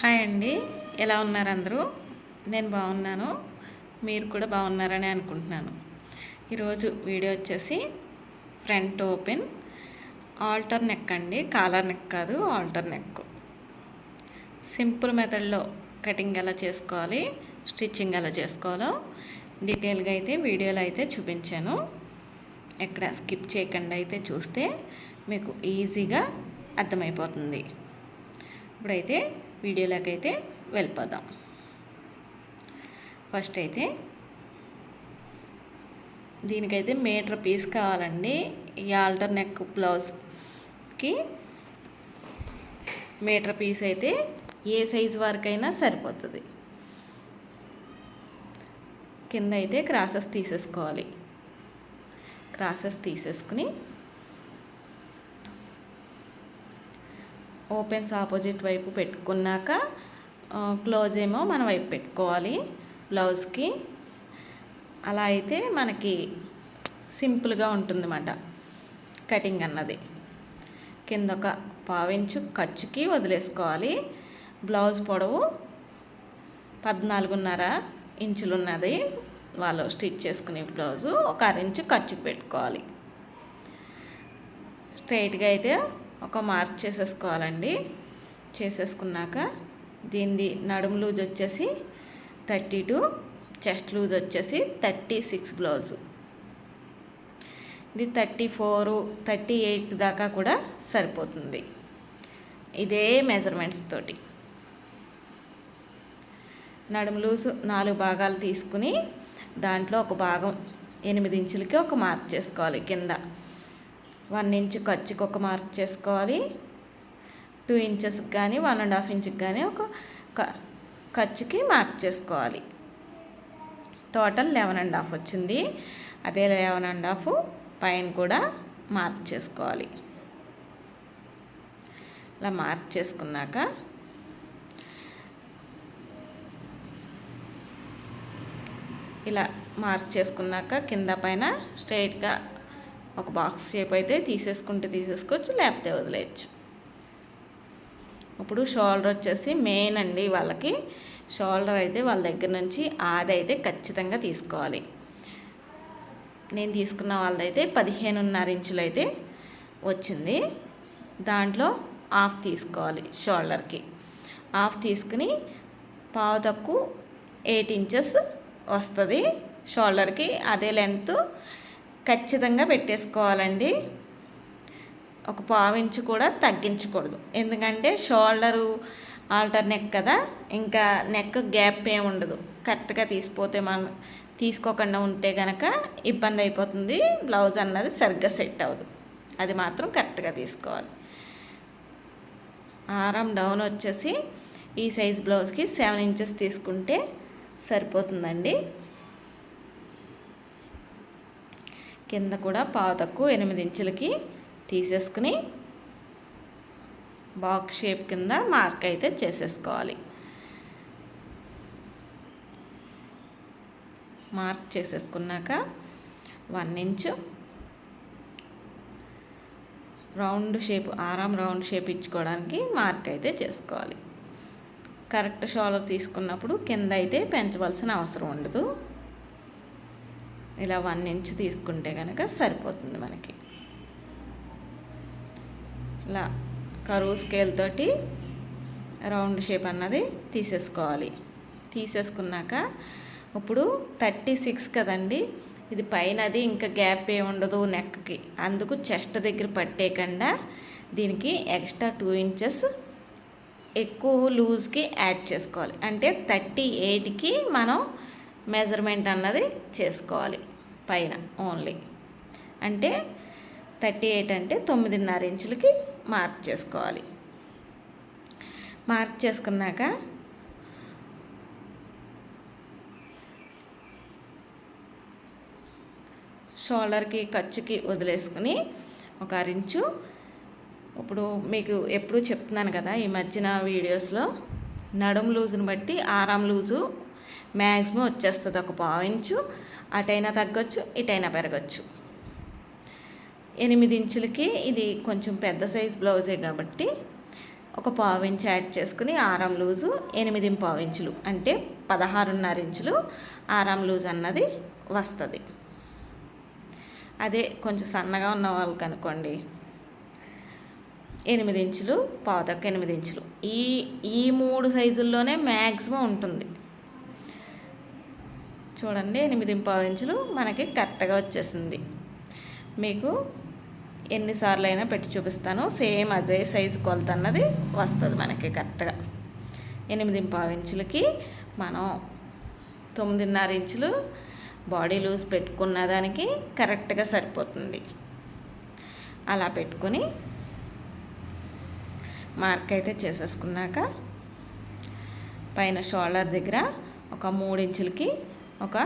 Hi అండి. ఎలా ఉన్నారు అందరూ? నేను బాగున్నాను. మీరు కూడా బాగున్నారని అనుకుంటున్నాను. ఈరోజు వీడియో వచ్చేసి ఫ్రంట్ ఓపెన్ ఆల్టర్ నెక్ అండి. కాలర్ నెక్ కాదు ఆల్టర్ నెక్. సింపుల్ మెథడ్లో కటింగ్ ఎలా చేసుకోవాలి స్టిచ్చింగ్ ఎలా చేసుకోవాలో డీటెయిల్గా అయితే వీడియోలో అయితే చూపించాను. ఎక్కడ స్కిప్ చేయకుండా అయితే చూస్తే మీకు ఈజీగా అర్థమైపోతుంది. ఇప్పుడైతే వీడియోలోకి అయితే వెళ్ళిపోదాం. ఫస్ట్ అయితే దీనికైతే మీటర్ పీస్ కావాలండి. ఈ ఆల్టర్ నెక్ బ్లౌజ్కి మీటర్ పీస్ అయితే ఏ సైజు వరకైనా సరిపోతుంది. కింద అయితే క్రాసెస్ తీసేసుకోవాలి. క్రాసెస్ తీసేసుకుని ఓపెన్స్ ఆపోజిట్ వైపు పెట్టుకున్నాక క్లోజ్ ఏమో మన వైపు పెట్టుకోవాలి బ్లౌజ్కి. అలా అయితే మనకి సింపుల్గా ఉంటుందన్నమాట కటింగ్ అన్నది. కింద ఒక పావించు ఖర్చుకి వదిలేసుకోవాలి. బ్లౌజ్ పొడవు పద్నాలుగున్నర ఇంచులు ఉన్నది వాళ్ళు స్టిచ్ చేసుకునే బ్లౌజు ఒక అరించు ఖర్చుకి పెట్టుకోవాలి. స్ట్రైట్గా అయితే ఒక మార్క్ చేసేసుకోవాలండి. చేసేసుకున్నాక దీనిది నడుము లూజ్ వచ్చేసి థర్టీ టూ చెస్ట్ లూజ్ వచ్చేసి థర్టీ సిక్స్ బ్లౌజు. ఇది థర్టీ ఫోరు థర్టీ ఎయిట్ దాకా కూడా సరిపోతుంది. ఇదే మెజర్మెంట్స్ తోటి. నడుము లూజ్ నాలుగు భాగాలు తీసుకుని దాంట్లో ఒక భాగం ఎనిమిది ఇంచులకి ఒక మార్క్ చేసుకోవాలి కింద. వన్ ఇంచ్ ఖర్చుకి ఒక మార్క్ చేసుకోవాలి. టూ ఇంచెస్కి కానీ వన్ అండ్ హాఫ్ ఇంచ్కి కానీ ఒక ఖర్చుకి మార్క్ చేసుకోవాలి. టోటల్ లెవెన్ అండ్ హాఫ్ వచ్చింది. అదే లెవెన్ అండ్ హాఫ్ పైన కూడా మార్క్ చేసుకోవాలి. ఇలా మార్క్ చేసుకున్నాక ఇలా మార్క్ చేసుకున్నాక కింద పైన స్ట్రైట్గా ఒక బాక్స్ షేప్ అయితే తీసేసుకుంటే తీసేసుకోవచ్చు లేకపోతే వదిలేయచ్చు. ఇప్పుడు షోల్డర్ వచ్చేసి మెయిన్ అండి వాళ్ళకి. షోల్డర్ అయితే వాళ్ళ దగ్గర నుంచి ఆది అయితే ఖచ్చితంగా తీసుకోవాలి. నేను తీసుకున్న వాళ్ళదైతే పదిహేనున్నర ఇంచులు అయితే వచ్చింది. దాంట్లో హాఫ్ తీసుకోవాలి షోల్డర్కి హాఫ్ తీసుకుని పావు తక్కువ ఎయిట్ ఇంచెస్ వస్తుంది షోల్డర్కి అదే లెంత్ ఖచ్చితంగా పెట్టేసుకోవాలండి. ఒక పావించు కూడా తగ్గించకూడదు. ఎందుకంటే షోల్డరు ఆల్టర్ నెక్ కదా ఇంకా నెక్ గ్యాప్ ఏమి ఉండదు. కరెక్ట్గా తీసిపోతే మనం తీసుకోకుండా ఉంటే కనుక ఇబ్బంది అయిపోతుంది. బ్లౌజ్ అన్నది సరిగ్గా సెట్ అవ్వదు. అది మాత్రం కరెక్ట్గా తీసుకోవాలి. ఆరం డౌన్ వచ్చేసి ఈ సైజ్ బ్లౌజ్కి సెవెన్ ఇంచెస్ తీసుకుంటే సరిపోతుందండి. కింద కూడా పాదకు ఎనిమిది ఇంచులకి తీసేసుకుని బాక్స్ షేప్ కింద మార్క్ అయితే చేసేసుకోవాలి. మార్క్ చేసేసుకున్నాక వన్ ఇంచు రౌండ్ షేప్ ఆరాం రౌండ్ షేప్ ఇచ్చుకోవడానికి మార్క్ అయితే చేసుకోవాలి. కరెక్ట్ షోలర్ తీసుకున్నప్పుడు కింద అయితే పెంచవలసిన అవసరం ఉండదు. ఇలా వన్ ఇంచ్ తీసుకుంటే కనుక సరిపోతుంది మనకి. ఇలా కరువు స్కేల్ తోటి రౌండ్ షేప్ అన్నది తీసేసుకోవాలి. తీసేసుకున్నాక ఇప్పుడు థర్టీ సిక్స్ కదండి ఇది పైనది ఇంకా గ్యాప్ ఏ ఉండదు నెక్కి. అందుకు చెస్ట్ దగ్గర పట్టేయకుండా దీనికి ఎక్స్ట్రా టూ ఇంచెస్ ఎక్కువ లూజ్కి యాడ్ చేసుకోవాలి. అంటే థర్టీ ఎయిట్కి మనం మెజర్మెంట్ అన్నది చేసుకోవాలి. పైన ఓన్లీ అంటే థర్టీ ఎయిట్ అంటే తొమ్మిదిన్నర ఇంచులకి మార్క్ చేసుకోవాలి. మార్క్ చేసుకున్నాక షోల్డర్కి ఖర్చుకి వదిలేసుకుని ఒక అరించు ఇప్పుడు మీకు ఎప్పుడు చెప్తున్నాను కదా ఈ మధ్యన వీడియోస్లో నడుం లూజుని బట్టి ఆరాం లూజు మ్యాక్సిమం వచ్చేస్తుంది ఒక పావించు అటైనా తగ్గొచ్చు ఇటైనా పెరగచ్చు. ఎనిమిది ఇంచులకి ఇది కొంచెం పెద్ద సైజ్ బ్లౌజే కాబట్టి ఒక పావు ఇంచు యాడ్ చేసుకుని ఆరం లూజు ఎనిమిది పావు ఇంచులు అంటే పదహారున్నర ఇంచులు ఆరం లూజ్ అన్నది వస్తుంది. అదే కొంచెం సన్నగా ఉన్న వాళ్ళకి అనుకోండి. ఎనిమిది ఇంచులు పావుతక్క ఎనిమిది ఇంచులు. ఈ ఈ మూడు సైజుల్లోనే మ్యాక్సిమం ఉంటుంది. చూడండి ఎనిమిది పావు ఇంచులు మనకి కరెక్ట్గా వచ్చేసింది. మీకు ఎన్నిసార్లు అయినా పెట్టి చూపిస్తాను. సేమ్ అదే సైజు కొలత అన్నది వస్తుంది మనకి కరెక్ట్గా. ఎనిమిది పావు ఇంచులకి మనం తొమ్మిదిన్నర ఇంచులు బాడీ లూజ్ పెట్టుకున్న దానికి కరెక్ట్గా సరిపోతుంది. అలా పెట్టుకుని మార్క్ అయితే చేసేసుకున్నాక పైన షోల్డర్ దగ్గర ఒక మూడు ఇంచులకి ఒక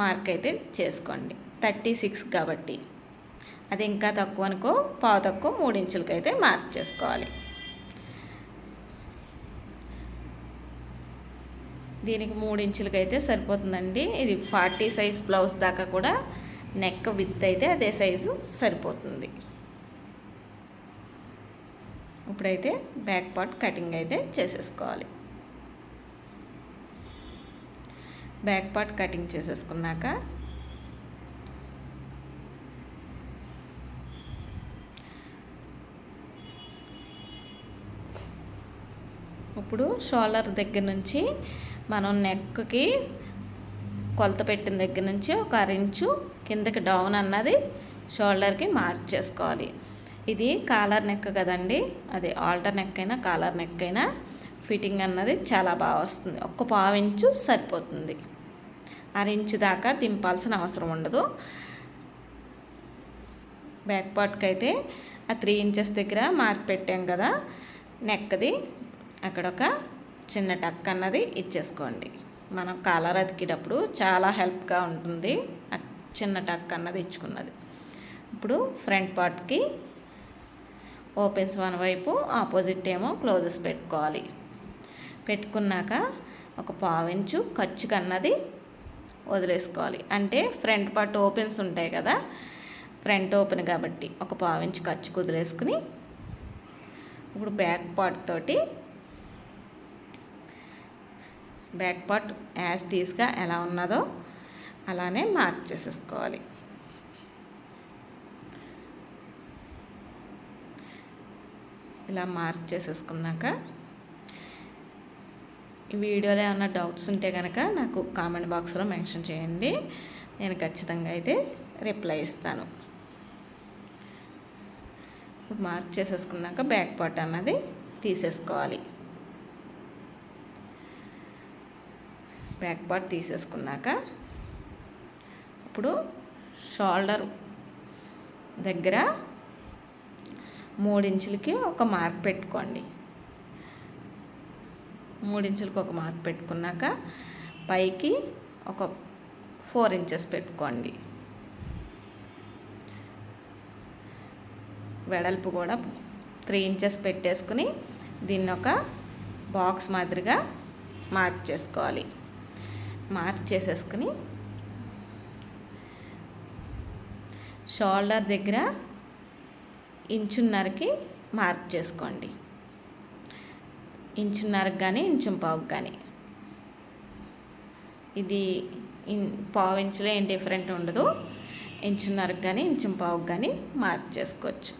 మార్క్ అయితే చేసుకోండి. థర్టీ సిక్స్ కాబట్టి. అది ఇంకా తక్కువ అనుకో పావు తక్కువ మూడు ఇంచులకి అయితే మార్క్ చేసుకోవాలి. దీనికి మూడు ఇంచులకి అయితే సరిపోతుందండి. ఇది ఫార్టీ సైజ్ బ్లౌజ్ దాకా కూడా నెక్ విత్ అయితే అదే సైజు సరిపోతుంది. ఇప్పుడైతే బ్యాక్ పార్ట్ కటింగ్ అయితే చేసేసుకోవాలి. బ్యాక్ పార్ట్ కటింగ్ చేసేసుకున్నాక ఇప్పుడు షోల్డర్ దగ్గర నుంచి మనం నెక్కి కొలత పెట్టిన దగ్గర నుంచి ఒక అరించు కిందకి డౌన్ అన్నది షోల్డర్కి మార్క్ చేసుకోవాలి. ఇది కాలర్ నెక్ కదండి అది ఆల్టర్ నెక్ అయినా కాలర్ నెక్ అయినా ఫిట్టింగ్ అన్నది చాలా బాగా వస్తుంది. ఒక్క పావించు సరిపోతుంది. అరించు దాకా దింపాల్సిన అవసరం ఉండదు. బ్యాక్ పార్ట్కి అయితే ఆ త్రీ ఇంచెస్ దగ్గర మార్క్ పెట్టాం కదా నెక్ది అక్కడ ఒక చిన్న టక్ అన్నది ఇచ్చేసుకోండి. మనం కాలర్ అతికేటప్పుడు చాలా హెల్ప్గా ఉంటుంది చిన్న టక్ అన్నది ఇచ్చుకున్నది. ఇప్పుడు ఫ్రంట్ పార్ట్కి ఓపెన్స్ వన్ వైపు ఆపోజిట్ ఏమో క్లోజెస్ పెట్టుకోవాలి. పెట్టుకున్నాక ఒక పావించు ఖర్చు కన్నది వదిలేసుకోవాలి. అంటే ఫ్రంట్ పార్ట్ ఓపెన్స్ ఉంటాయి కదా ఫ్రంట్ ఓపెన్ కాబట్టి ఒక పావించి ఖర్చు వదిలేసుకుని ఇప్పుడు బ్యాక్ పార్ట్ తోటి బ్యాక్ పార్ట్ యాజ్ టీస్గా ఎలా ఉన్నదో అలానే మార్క్ చేసేసుకోవాలి. ఇలా మార్క్ చేసేసుకున్నాక ఈ వీడియోలో ఏమైనా డౌట్స్ ఉంటే కనుక నాకు కామెంట్ బాక్స్లో మెన్షన్ చేయండి. నేను ఖచ్చితంగా అయితే రిప్లై ఇస్తాను. ఇప్పుడు మార్క్ చేసేసుకున్నాక బ్యాక్ పార్ట్ అన్నది తీసేసుకోవాలి. బ్యాక్ పార్ట్ తీసేసుకున్నాక ఇప్పుడు షోల్డర్ దగ్గర మూడించులకి ఒక మార్క్ పెట్టుకోండి. మూడించులకు ఒక మార్క్ పెట్టుకున్నాక పైకి ఒక ఫోర్ ఇంచెస్ పెట్టుకోండి. వెడల్పు కూడా త్రీ ఇంచెస్ పెట్టేసుకుని దీన్ని ఒక బాక్స్ మాదిరిగా మార్క్ చేసుకోవాలి. మార్క్ చేసేసుకుని షోల్డర్ దగ్గర ఇంచున్నరకి మార్క్ చేసుకోండి. ఇంచున్నరకు కానీ ఇంచు పావుకు కానీ ఇది ఇన్ పావు ఇంచులో ఏం డిఫరెంట్ ఉండదు. ఇంచున్నరకు కానీ ఇంచు పావుకు కానీ మార్క్ చేసుకోవచ్చు.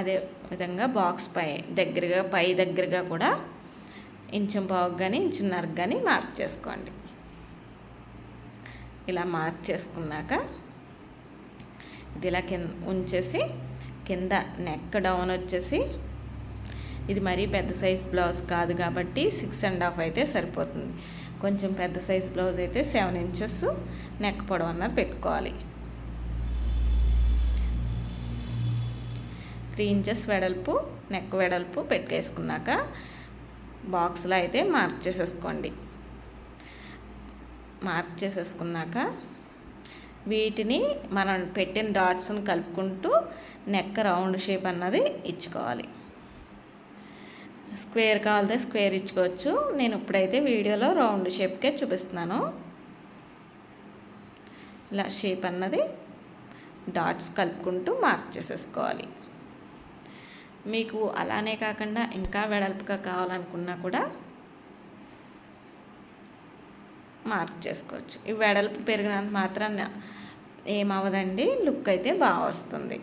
అదే విధంగా బాక్స్ పై దగ్గరగా పై దగ్గరగా కూడా ఇంచు పావుకు కానీ ఇంచున్నరకు కానీ మార్క్ చేసుకోండి. ఇలా మార్క్ చేసుకున్నాక ఇది ఇలా కింద ఉంచేసి కింద నెక్ డౌన్ వచ్చేసి ఇది మరీ పెద్ద సైజ్ బ్లౌజ్ కాదు కాబట్టి సిక్స్ అండ్ హాఫ్ అయితే సరిపోతుంది. కొంచెం పెద్ద సైజ్ బ్లౌజ్ అయితే సెవెన్ ఇంచెస్ నెక్ పొడవు అన్నది పెట్టుకోవాలి. త్రీ ఇంచెస్ వెడల్పు నెక్ వెడల్పు పెట్టేసుకున్నాక బాక్స్లో అయితే మార్క్ చేసేసుకోండి. మార్క్ చేసేసుకున్నాక వీటిని మనం పెట్టిన డాట్స్ని కలుపుకుంటూ నెక్ రౌండ్ షేప్ అన్నది ఇచ్చుకోవాలి. స్క్వేర్ కావాలితే స్క్వేర్ ఇచ్చుకోవచ్చు. నేను ఇప్పుడైతే వీడియోలో రౌండ్ షేప్కే చూపిస్తున్నాను. ఇలా షేప్ అన్నది డాట్స్ కలుపుకుంటూ మార్క్ చేసేసుకోవాలి. మీకు అలానే కాకుండా ఇంకా వెడల్పుగా కావాలనుకున్నా కూడా మార్క్ చేసుకోవచ్చు ఈ వెడల్పు పెరిగినంత మాత్రాన ఏమవదండి లుక్ అయితే బాగా వస్తుంది.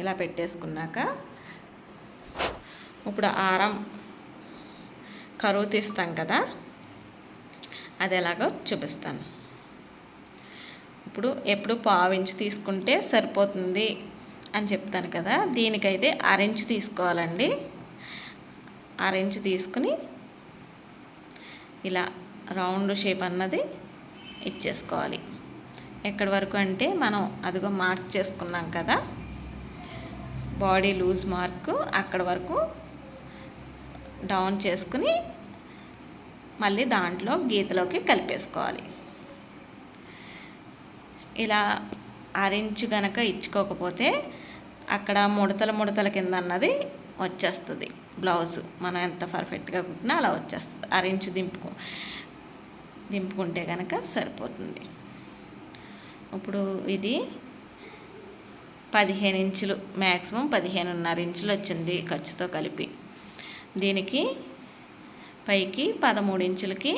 ఇలా పెట్టేసుకున్నాక ఇప్పుడు ఆరం కరువు తీస్తాం కదా అది ఎలాగో చూపిస్తాను. ఇప్పుడు ఎప్పుడు పావించి తీసుకుంటే సరిపోతుంది అని చెప్తాను కదా దీనికైతే అరెంజ్ తీసుకోవాలండి. అరెంజ్ తీసుకుని ఇలా రౌండ్ షేప్ అన్నది ఇచ్చేసుకోవాలి. ఎక్కడి వరకు అంటే మనం అదిగో మార్క్ చేసుకున్నాం కదా బాడీ లూజ్ మార్క్ అక్కడ వరకు డౌన్ చేసుకుని మళ్ళీ దాంట్లో గీతలోకి కలిపేసుకోవాలి. ఇలా అరించి గనక ఇచ్చుకోకపోతే అక్కడ ముడతల ముడతల కింద అన్నది వచ్చేస్తుంది. బ్లౌజ్ మనం ఎంత పర్ఫెక్ట్గా కుట్టినా అలా వచ్చేస్తుంది. అరించి దింపుకు దింపుకుంటే కనుక సరిపోతుంది. ఇప్పుడు ఇది పదిహేను ఇంచులు మ్యాక్సిమం పదిహేనున్నర ఇంచులు వచ్చింది ఖర్చుతో కలిపి. దీనికి పైకి పదమూడు ఇంచులకి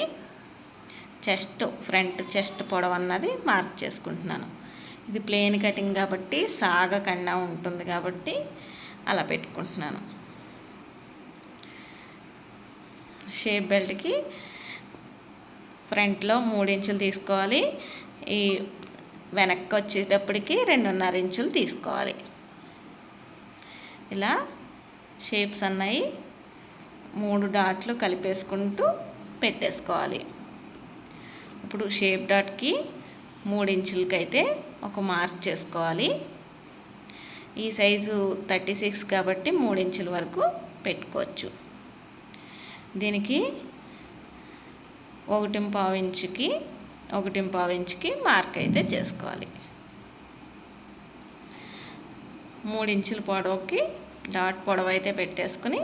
చెస్ట్ ఫ్రంట్ చెస్ట్ పొడవు అన్నది మార్క్ చేసుకుంటున్నాను. ఇది ప్లేన్ కటింగ్ కాబట్టి సాగకుండా ఉంటుంది కాబట్టి అలా పెట్టుకుంటున్నాను. షేప్ బెల్ట్కి ఫ్రంట్లో మూడు ఇంచులు తీసుకోవాలి. ఈ వెనక్కి వచ్చేటప్పటికి రెండున్నర ఇంచులు తీసుకోవాలి. ఇలా షేప్స్ అన్నవి మూడు డాట్లు కలిపేసుకుంటూ పెట్టేసుకోవాలి. ఇప్పుడు షేప్ డాట్కి మూడు ఇంచులకైతే ఒక మార్క్ చేసుకోవాలి. ఈ సైజు థర్టీ సిక్స్ కాబట్టి మూడు ఇంచుల వరకు పెట్టుకోవచ్చు. దీనికి ఒకటి పావు ఇంచుకి ఒకటి పావు ఇంచుకి మార్క్ అయితే చేసుకోవాలి. మూడు ఇంచుల పొడవుకి డాట్ పొడవు అయితే పెట్టేసుకుని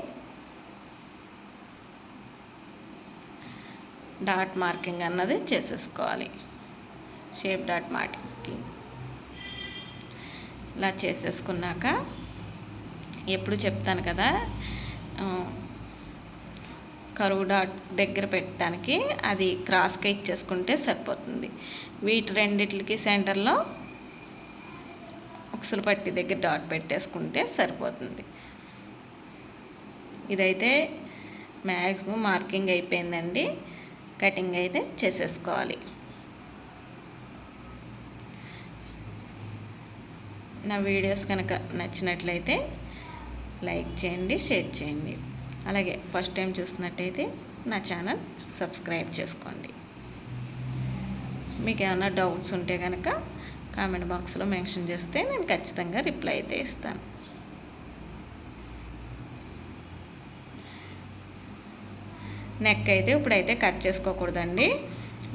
డాట్ మార్కింగ్ అన్నది చేసేసుకోవాలి. Shape dot marking. ఇలా చేసేసుకున్నాక ఎప్పుడు చెప్తాను కదా కరువు డాట్ దగ్గర పెట్టడానికి అది క్రాస్గా ఇచ్చేసుకుంటే సరిపోతుంది. వీటి రెండిట్లకి సెంటర్లో ఉక్సులు పట్టి దగ్గర డాట్ పెట్టేసుకుంటే సరిపోతుంది. ఇదైతే మ్యాక్సిమం మార్కింగ్ అయిపోయిందండి. కటింగ్ అయితే చేసేసుకోవాలి. నా వీడియోస్ కనుక నచ్చినట్లయితే లైక్ చేయండి షేర్ చేయండి. అలాగే ఫస్ట్ టైం చూస్తున్నట్టయితే నా ఛానల్ సబ్స్క్రైబ్ చేసుకోండి. మీకు ఏమైనా డౌట్స్ ఉంటే కనుక కామెంట్ బాక్స్లో మెన్షన్ చేస్తే నేను ఖచ్చితంగా రిప్లై అయితే ఇస్తాను. నెక్ అయితే ఇప్పుడైతే కట్ చేసుకోకూడదండి.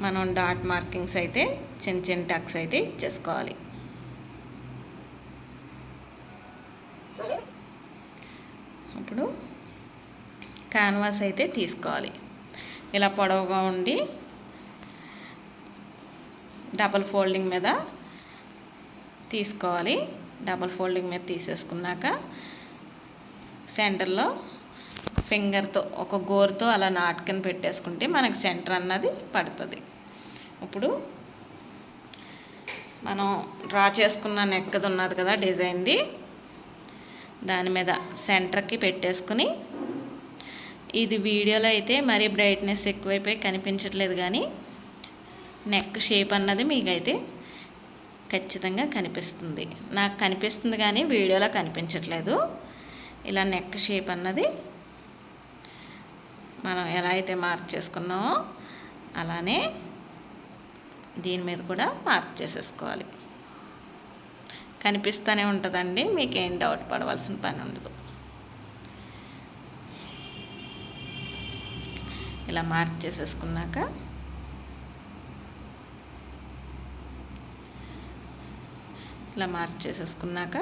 మనం డాట్ మార్కింగ్స్ అయితే చిన్న చిన్న టక్స్ అయితే ఇచ్చేసుకోవాలి ఇప్పుడు క్యాన్వాస్ అయితే తీసుకోవాలి. ఇలా పొడవుగా ఉండి డబల్ ఫోల్డింగ్ మీద తీసుకోవాలి. డబల్ ఫోల్డింగ్ మీద తీసేసుకున్నాక సెంటర్లో ఫింగర్తో ఒక గోరుతో అలా నాటుకొని పెట్టేసుకుంటే మనకి సెంటర్ అన్నది పడుతుంది. ఇప్పుడు మనం డ్రా చేసుకున్న నెక్కది ఉన్నది కదా డిజైన్ది. దాని మీద సెంటర్కి పెట్టేసుకుని ఇది వీడియోలో అయితే మరీ బ్రైట్నెస్ ఎక్కువైపోయి కనిపించట్లేదు కానీ నెక్ షేప్ అన్నది మీకైతే ఖచ్చితంగా కనిపిస్తుంది. నాకు కనిపిస్తుంది కానీ వీడియోలో కనిపించట్లేదు. ఇలా నెక్ షేప్ అన్నది మనం ఎలా అయితే మార్క్ చేసుకున్నామో అలానే దీని మీద కూడా మార్క్ చేసేసుకోవాలి. కనిపిస్తూనే ఉంటుందండి మీకేం డౌట్ పడవలసిన పని ఉండదు. ఇలా మార్క్ చేసేసుకున్నాక ఇలా మార్క్ చేసేసుకున్నాక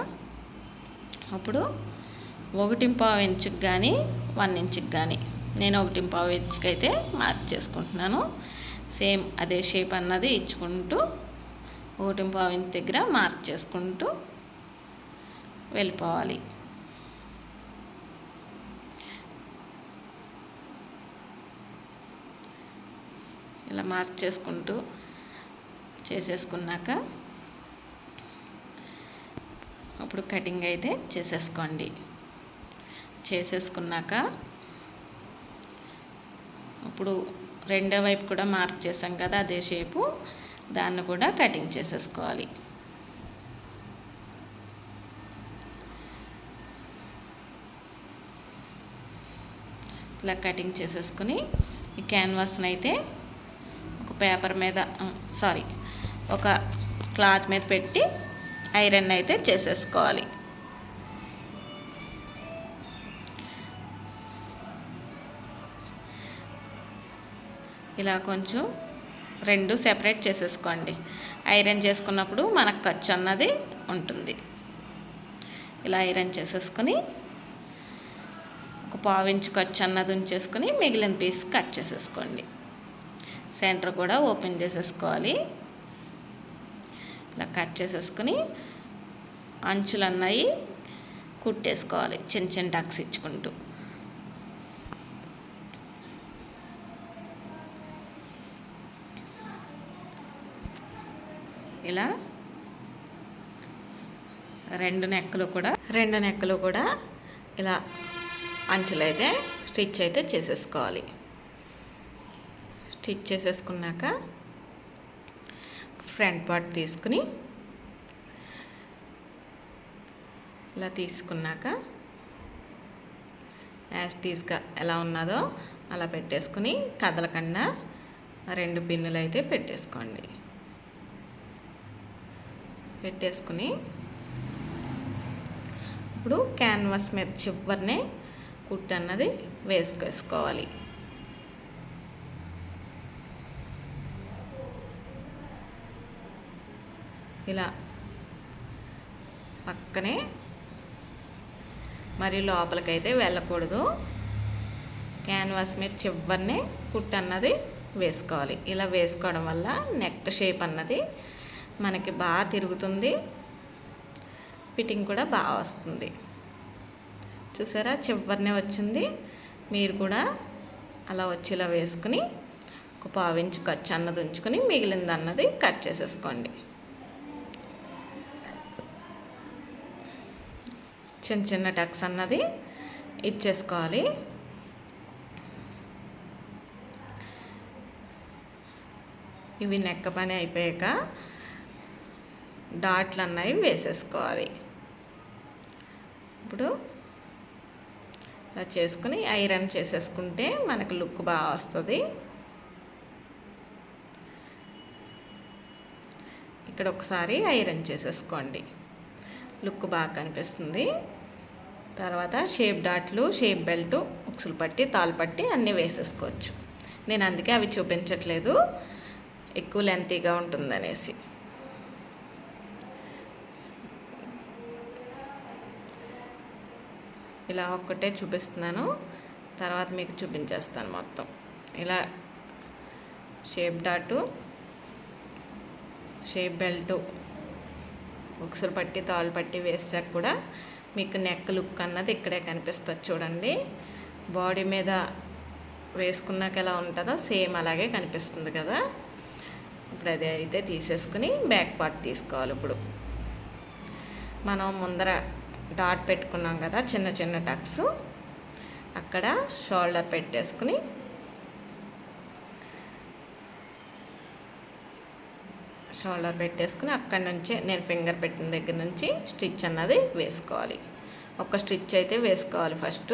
అప్పుడు ఒకటి పావు ఇంచుకి కానీ వన్ ఇంచుకి కానీ నేను ఒకటి పావు ఇంచుకి అయితే మార్క్ చేసుకుంటున్నాను. సేమ్ అదే షేప్ అన్నది ఇచ్చుకుంటూ ఒకటి పావు ఇంచ్ దగ్గర మార్క్ చేసుకుంటూ వెళ్ళిపోవాలి. ఇలా మార్క్ చేసుకుంటూ చేసేసుకున్నాక అప్పుడు కటింగ్ అయితే చేసేసుకోండి. చేసేసుకున్నాక ఇప్పుడు రెండో వైపు కూడా మార్క్ చేసాం కదా అదే షేపు. దాన్ని కూడా కటింగ్ చేసేసుకోవాలి. ఇలా కటింగ్ చేసేసుకుని ఈ క్యాన్వాస్ని అయితే పేపర్ మీద సారీ ఒక క్లాత్ మీద పెట్టి ఐరన్ అయితే చేసేసుకోవాలి. ఇలా కొంచెం రెండు సెపరేట్ చేసేసుకోండి. ఐరన్ చేసుకున్నప్పుడు మనకు ఖర్చు అన్నది ఉంటుంది. ఇలా ఐరన్ చేసేసుకొని ఒక పావించు ఖర్చు అన్నది ఉంచేసుకొని మిగిలిన పీస్ కట్ చేసేసుకోండి. సెంటర్ కూడా ఓపెన్ చేసేసుకోవాలి. ఇలా కట్ చేసేసుకుని అంచులు అన్నాయి కుట్టేసుకోవాలి చిన్న చిన్న టక్స్ ఇచ్చుకుంటూ. ఇలా రెండు నెక్కలు కూడా రెండు నెక్కలు కూడా ఇలా అంచులైతే స్టిచ్ అయితే చేసేసుకోవాలి. స్టిచ్ చేసేసుకున్నాక ఫ్రంట్ పార్ట్ తీసుకుని ఇలా తీసుకున్నాక యాస్టీస్గా ఎలా ఉన్నదో అలా పెట్టేసుకుని కదలకుండా రెండు పిన్నులు అయితే పెట్టేసుకోండి. పెట్టేసుకుని ఇప్పుడు క్యాన్వాస్ మీద చివరినే కుట్టు అన్నది వేసుకేసుకోవాలి ఇలా పక్కనే మరి లోపలికైతే వెళ్ళకూడదు. క్యాన్వాస్ మీద చివరినే కుట్టు అన్నది వేసుకోవాలి. ఇలా వేసుకోవడం వల్ల నెక్ షేప్ అన్నది మనకి బాగా తిరుగుతుంది. ఫిట్టింగ్ కూడా బాగా వస్తుంది. చూసారా? చివరినే వచ్చింది. మీరు కూడా అలా వచ్చేలా వేసుకుని ఒక పావించి ఖర్చు అన్నది ఉంచుకొని మిగిలింది అన్నది కట్ చేసేసుకోండి. చిన్న చిన్న టక్స్ అన్నది ఇచ్చేసుకోవాలి. ఇవి నెక్క పని అయిపోయాక డాట్లు అన్నవి వేసేసుకోవాలి. ఇప్పుడు ఇలా చేసుకుని ఐరన్ చేసేసుకుంటే మనకు లుక్ బాగా వస్తుంది. ఇక్కడ ఒకసారి ఐరన్ చేసేసుకోండి. లుక్ బాగా కనిపిస్తుంది. తర్వాత షేప్ డాట్లు షేప్ బెల్ట్ ఉక్సులు పట్టి తాలు పట్టి అన్నీ వేసేసుకోవచ్చు. నేను అందుకే అవి చూపించట్లేదు. ఎక్కువ లెంతీగా ఉంటుందనేసి. ఇలా ఒక్కటే చూపిస్తున్నాను. తర్వాత మీకు చూపించేస్తాను మొత్తం. ఇలా షేప్ డాటు షేప్ బెల్ట్ ఉక్సులు పట్టి తాళ్ళు పట్టి వేసాక కూడా మీకు నెక్ లుక్ అన్నది ఇక్కడే కనిపిస్తుంది చూడండి. బాడీ మీద వేసుకున్నాక ఎలా ఉంటుందో సేమ్ అలాగే కనిపిస్తుంది కదా. ఇప్పుడు అది అయితే తీసేసుకుని బ్యాక్ పార్ట్ తీసుకోవాలి ఇప్పుడు. మనం ముందర డాట్ పెట్టుకున్నాం కదా చిన్న చిన్న టక్స్. అక్కడ షోల్డర్ పెట్టేసుకుని షోల్డర్ పెట్టేసుకుని అక్కడి నుంచే నేను ఫింగర్ పెట్టిన దగ్గర నుంచి స్టిచ్ అన్నది వేసుకోవాలి. ఒక స్టిచ్ అయితే వేసుకోవాలి ఫస్ట్.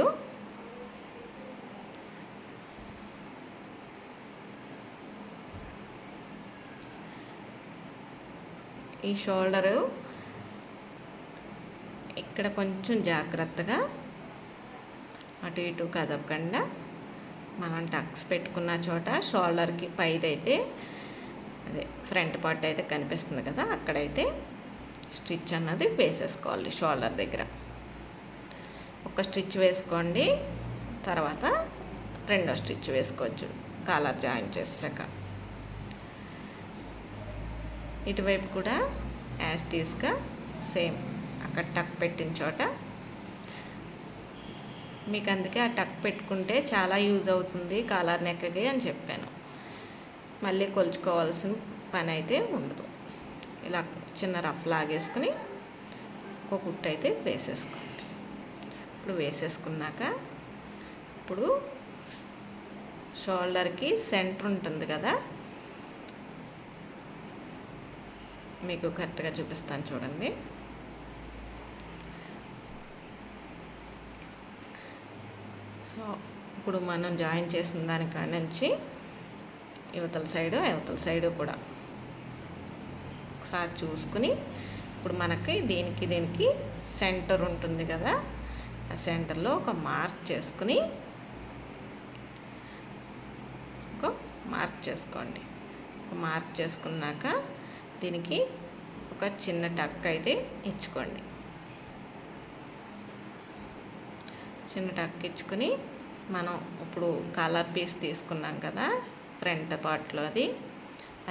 ఈ షోల్డరు ఇక్కడ కొంచెం జాగ్రత్తగా అటు ఇటు కదపకుండా మనం టక్స్ పెట్టుకున్న చోట షోల్డర్కి పైదైతే అదే ఫ్రంట్ పార్ట్ అయితే కనిపిస్తుంది కదా అక్కడైతే స్టిచ్ అన్నది వేసేసుకోవాలి షోల్డర్ దగ్గర. ఒక స్టిచ్ వేసుకోండి తర్వాత రెండో స్టిచ్ వేసుకోవచ్చు కాలర్ జాయిన్ చేసాక. ఇటువైపు కూడా యాస్టీస్గా సేమ్ అక్కడ టక్ పెట్టిన చోట. మీకు అందుకే ఆ టక్ పెట్టుకుంటే చాలా యూజ్ అవుతుంది కాలర్ నెక్కకి అని చెప్పాను. మళ్ళీ కొలుచుకోవాల్సిన పని అయితే ఉండదు. ఇలా చిన్న రఫ్ లాగేసుకుని ఒక కుట్టు అయితే వేసేసుకోండి. ఇప్పుడు వేసేసుకున్నాక ఇప్పుడు షోల్డర్కి సెంటర్ ఉంటుంది కదా మీకు కరెక్ట్గా చూపిస్తాను చూడండి. సో ఇప్పుడు మనం జాయిన్ చేసిన దానికాడ నుంచి యువతల సైడు యువతల సైడు కూడా. ఒకసారి చూసుకుని ఇప్పుడు మనకి దీనికి దీనికి సెంటర్ ఉంటుంది కదా. ఆ సెంటర్లో ఒక మార్క్ చేసుకుని ఒక మార్క్ చేసుకోండి. ఒక మార్క్ చేసుకున్నాక దీనికి ఒక చిన్న టక్ అయితే ఇచ్చుకోండి. చిన్న టక్ ఇచ్చుకుని మనం ఇప్పుడు కలర్ పీస్ తీసుకున్నాం కదా. ఫ్రంట్ పార్ట్లో అది.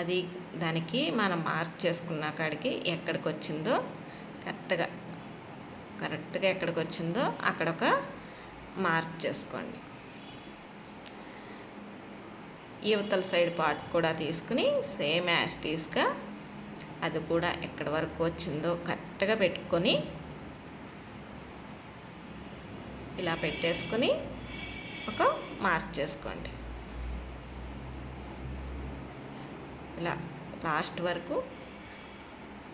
అది దానికి మనం మార్క్ చేసుకున్న కాడికి ఎక్కడికి వచ్చిందో కరెక్ట్గా కరెక్ట్గా ఎక్కడికి వచ్చిందో అక్కడ ఒక మార్క్ చేసుకోండి. యువతల సైడ్ పార్ట్ కూడా తీసుకుని సేమ్ యాస్టీస్గా అది కూడా ఎక్కడి వరకు వచ్చిందో కరెక్ట్గా పెట్టుకొని ఇలా పెట్టేసుకొని ఒక మార్క్ చేసుకోండి. ఇలా లాస్ట్ వరకు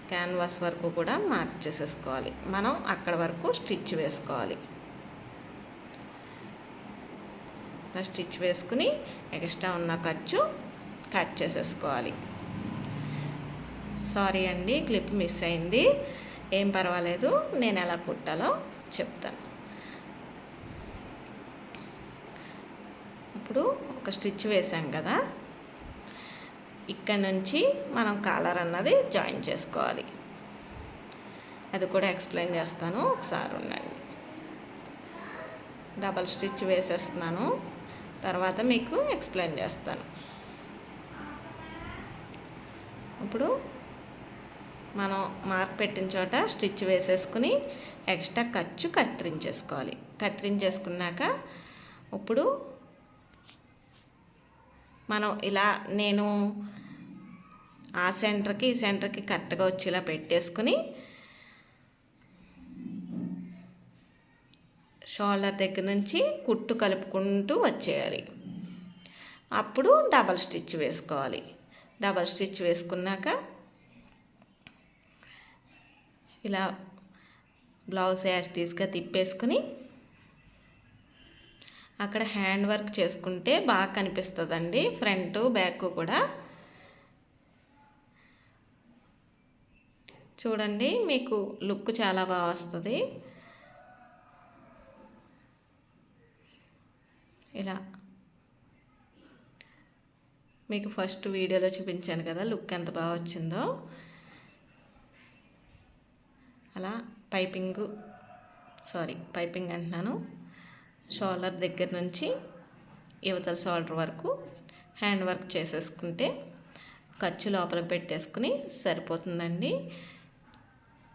క్యాన్వాస్ వరకు కూడా మార్క్ చేసేసుకోవాలి. మనం అక్కడ వరకు స్టిచ్ వేసుకోవాలి. ఇలా స్టిచ్ వేసుకుని ఎక్స్ట్రా ఉన్న ఖర్చు కట్ చేసేసుకోవాలి. సారీ అండి క్లిప్ మిస్ అయింది. ఏం పర్వాలేదు నేను ఎలా కుట్టాలో చెప్తాను. ఇప్పుడు ఒక స్టిచ్ వేసాం కదా ఇక్కడ నుంచి మనం కాలర్ అన్నది జాయిన్ చేసుకోవాలి. అది కూడా ఎక్స్ప్లెయిన్ చేస్తాను ఒకసారి ఉండండి. డబల్ స్టిచ్ వేసేస్తున్నాను తర్వాత మీకు ఎక్స్ప్లెయిన్ చేస్తాను. ఇప్పుడు మనం మార్క్ పెట్టిన చోట స్టిచ్ వేసేసుకుని ఎక్స్ట్రా ఖర్చు కత్తిరించేసుకోవాలి. కత్తిరించేసుకున్నాక ఇప్పుడు మనం ఇలా నేను ఆ సెంటర్కి ఈ సెంటర్కి కరెక్ట్గా వచ్చేలా పెట్టేసుకుని షోల్డర్ దగ్గర నుంచి కుట్టు కలుపుకుంటూ వచ్చేయాలి. అప్పుడు డబల్ స్టిచ్ వేసుకోవాలి. డబల్ స్టిచ్ వేసుకున్నాక ఇలా బ్లౌజ్ యాస్టీస్గా తిప్పేసుకుని అక్కడ హ్యాండ్ వర్క్ చేసుకుంటే బాగా కనిపిస్తుందండి. ఫ్రంట్ బ్యాక్ కూడా చూడండి మీకు లుక్ చాలా బాగా వస్తుంది. ఇలా. మీకు ఫస్ట్ వీడియోలో చూపించాను కదా లుక్ ఎంత బాగా వచ్చిందో. అలా పైపింగ్ సారీ పైపింగ్ అంటున్నాను. షోల్డర్ దగ్గర నుంచి యువతల షోల్డర్ వరకు హ్యాండ్ వర్క్ చేసేసుకుంటే ఖర్చు లోపలికి పెట్టేసుకుని సరిపోతుందండి.